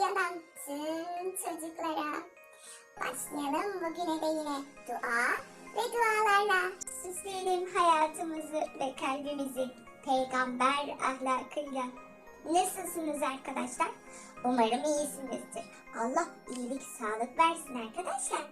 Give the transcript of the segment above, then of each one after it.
uyanan tüm çocuklara. Başlayalım bugüne de yine dua ve dualarla. Süsleyelim hayatımızı ve kalbimizi peygamber ahlakıyla. Nasılsınız arkadaşlar? Umarım iyisinizdir. Allah iyilik, sağlık versin arkadaşlar.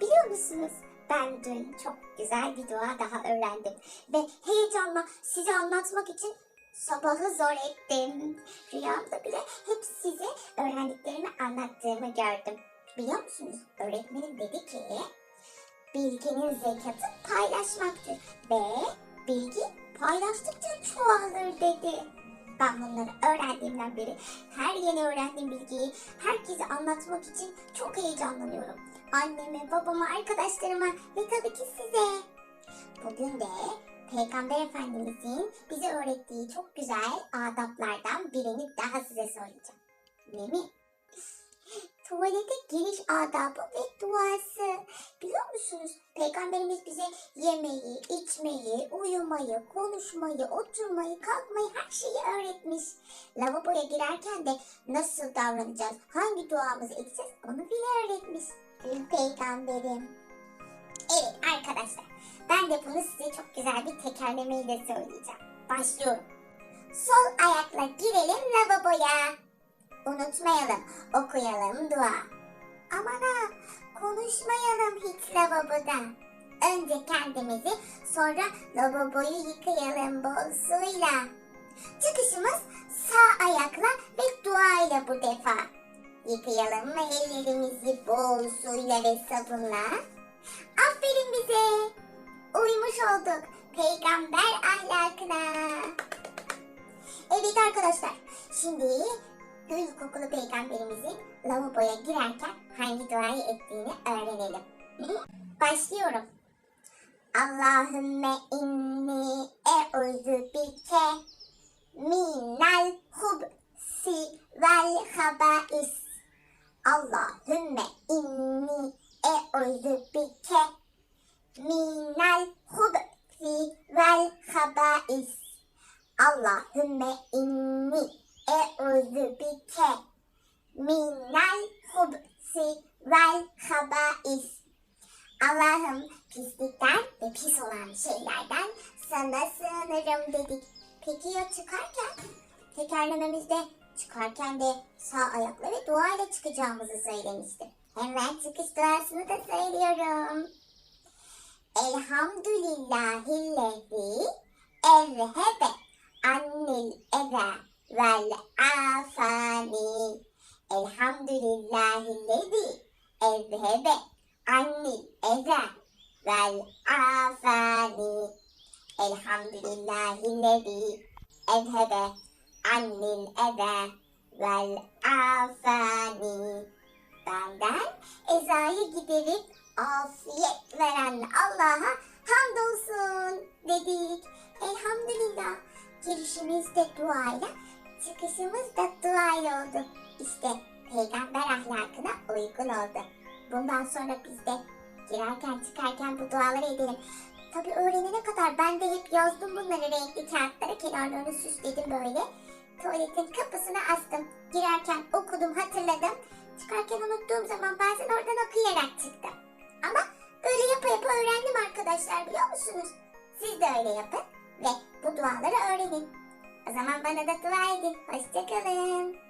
Biliyor musunuz? Ben dün çok güzel bir dua daha öğrendim ve heyecanla size anlatmak için sabahı zor ettim. Rüyamda bile hep size öğrendiklerimi anlattığımı gördüm. Biliyor musunuz? Öğretmenim dedi ki bilginin zekatı paylaşmaktır. Ve bilgi paylaştıkça çoğalır dedi. Ben bunları öğrendiğimden beri her yeni öğrendiğim bilgiyi herkese anlatmak için çok heyecanlanıyorum. Anneme, babama, arkadaşlarıma ve tabii ki size. Bugün de Peygamber Efendimizin bize öğrettiği çok güzel adaplardan birini daha size söyleyeceğim. Ne mi? Tuvalete giriş adabı ve duası. Biliyor musunuz? Peygamberimiz bize yemeği, içmeyi, uyumayı, konuşmayı, oturmayı, kalkmayı her şeyi öğretmiş. Lavaboya girerken de nasıl davranacağız, hangi duamızı edeceğiz onu bile öğretmiş. Peygamberim. Evet arkadaşlar ben de bunu size çok güzel bir tekerlemeyle söyleyeceğim. Başlıyorum. Sol ayakla girelim lavaboya. Unutmayalım, okuyalım dua. Aman ha, konuşmayalım hiç lavaboda. Önce kendimizi, sonra lavaboyu yıkayalım bol suyla. Çıkışımız sağ ayakla ve duayla bu defa. Yıkayalım mı ellerimizi bol suyla ve sabunla? Aferin bize. Uymuş olduk peygamber ahlakına. Evet arkadaşlar, şimdi ilkokulu peygamberimizin lavaboya girerken hangi duayı ettiğini öğrenelim. Başlıyorum. Allahümme inni e'udhu bike minel hubsi vel habais. Allahümme inni e'udhu bike minel hubsi vel habais. Allahümme inni e'udhu bike minel hubsi vel habais. Allah'ım pislikten ve pis olan şeylerden sana sığınırım dedik. Peki ya çıkarken? Tekerlememizde çıkarken de sağ ayakla ve duayla çıkacağımızı söylemiştim. Hemen çıkış duasını da söylüyorum. Elhamdülillahillezi evhebe annil eve vel afani. Elhamdülillahillezi evhebe annil eve vel afani. Elhamdülillahillezi evhebe annil eve vel afani. Benden ezayı giderip afiyet veren Allah'a girişimiz de duayla, çıkışımız da duayla oldu. İşte peygamber ahlakına uygun oldu. Bundan sonra biz de girerken çıkarken bu duaları edelim. Tabi öğrenene kadar ben de hep yazdım bunları renkli kağıtlara kenarlarını süsledim böyle. Tuvaletin kapısına astım. Girerken okudum hatırladım. Çıkarken unuttuğum zaman bazen oradan okuyarak çıktım. Ama böyle yapa yapa öğrendim arkadaşlar biliyor musunuz? Siz de öyle yapın ve bu duaları öğrenin. Zaman bana da dua edin. Hoşçakalın.